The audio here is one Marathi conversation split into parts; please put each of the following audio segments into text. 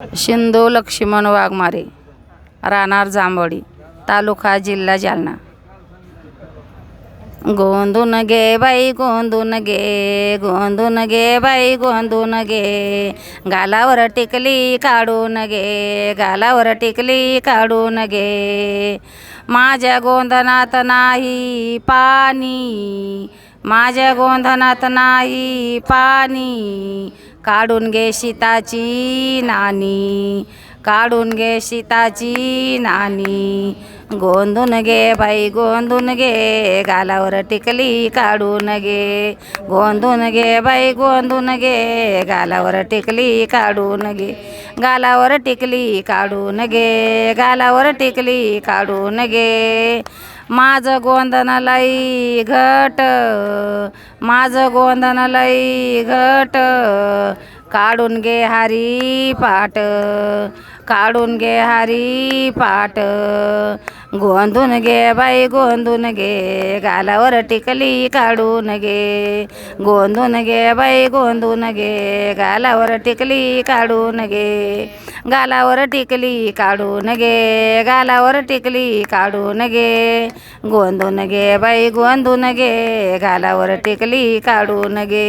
शिंदो लक्ष्मण वाघमारे राहणार जांभळी तालुका जिल्हा जालना. गोंदून घे बाई गोंदून घे गोंदून घे बाई गोंदून घे. गालावर टिकली काढून गे गालावर टिकली काढून गे माझ्या गोंधनात नाही पाणी माझ्या गोंधनात नाही पाणी. काढून घे सीताची नानी काढून घे सीताची नानी गोंधून घे बाई गोंधून घे. गालावर टिकली काढून घे. गोंधून घे बाई गोंधून घे. गालावर टिकली काढून घे. गालावर टिकली काढून घे. गालावर टिकली काढून घे. माझं गोंधन घट माझं गोंधन लई घट. काढून घे हारी पाट काढून घे हारी पाट गोंधून घे बाई गोंधून घे गालावर टिकली काढून घे गोंधून घे बाई गोंधून घे गालावर टिकली काढून घे गालावर टिकली काढून घे गालावर टिकली काढून घे गोंधून घे बाई गोंधून घे गालावर टिकली काढून घे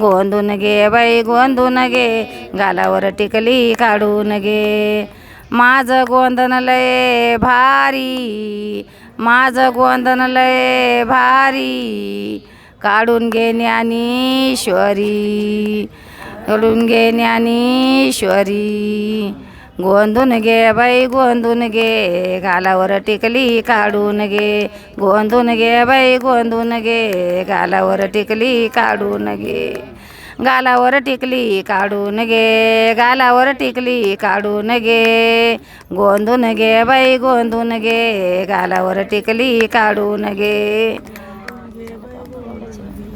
गोंधून घे बाई गोंधून घे गालावर टिकली काढून घे माझं गोंधन लय भारी माझं गोंधन लय भारी काढून घे ज्ञानेश्वरी काढून घे ज्ञानेश्वरी. गोंधून घे बाई गोंधून घे गालावर टिकली काढून घे. गोंधून घे बाई गोंधून घे गालावर टिकली काढून घे. गालावर टिकली काढून गे गालावर टिकली काढून गे गोंधून घे बाई गोंधून घे. गालावर टिकली काढून गे